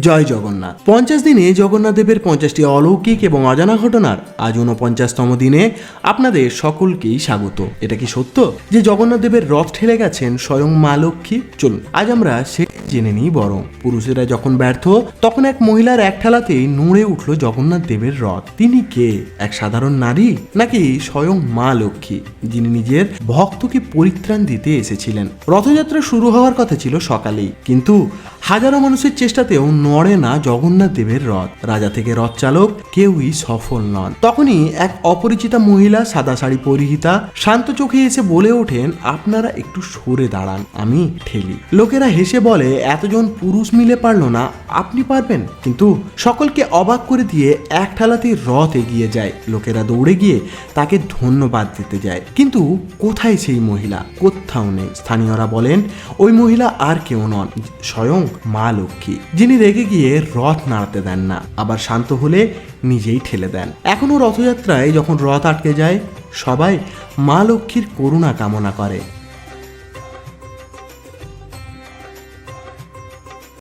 জয় জগন্নাথ। পঞ্চাশ দিনে জগন্নাথ দেবের পঞ্চাশটি অলৌকিক এবং অজানা ঘটনার আজ ঊনপঞ্চাশতম দিনে আপনাদের সকলকেই স্বাগত। এটা কি সত্য? যে জগন্নাথ দেবের রথ ঠেলে গেছেন স্বয়ং মা লক্ষ্মী? চলুন, আজ আমরা সে জেনে নিই বরং। পুরুষেরা যখন ব্যর্থ, তখন এক মহিলার এক ঠেলাতেই নুড়ে উঠল জগন্নাথ দেবের রথ। তিনি কে? এক সাধারণ নারী? নাকি স্বয়ং মা লক্ষ্মী? যিনি নিজের ভক্তকে পরিত্রাণ দিতে এসেছিলেন। রথযাত্রা শুরু হওয়ার কথা ছিল সকালেই। কিন্তু হাজারো মানুষের চেষ্টাতেও নড়ে না জগন্নাথ দেবের রথ। রাজা থেকে রথ চালক কেউই সফল নন। তখনই এক অপরিচিতা মহিলা সাদা শাড়ি পরিহিতা, শান্ত চোখে এসে বলে ওঠেন, আপনারা একটু সরে দাঁড়ান, আমি ঠেলি। লোকেরা হেসে বলে, এতজন পুরুষ মিলে পারল না, আপনি পারবেন। কিন্তু সকলকে অবাক করে দিয়ে এক ঠালাতেই রথ এগিয়ে যায়। লোকেরা দৌড়ে গিয়ে তাকে ধন্যবাদ দিতে যায়। কিন্তু কোথায় সেই মহিলা? কোথাও নেই। স্থানীয়রা বলেন, ওই মহিলা আর কেউ নন। স্বয়ং মা লক্ষ্মী, যিনি রেগে গিয়ে রথ নাড়াতে দেন না, আবার শান্ত হলে নিজেই ঠেলে দেন। এখনও রথযাত্রায় যখন রথ আটকে যায়, সবাই মা লক্ষ্মীর করুণা কামনা করে।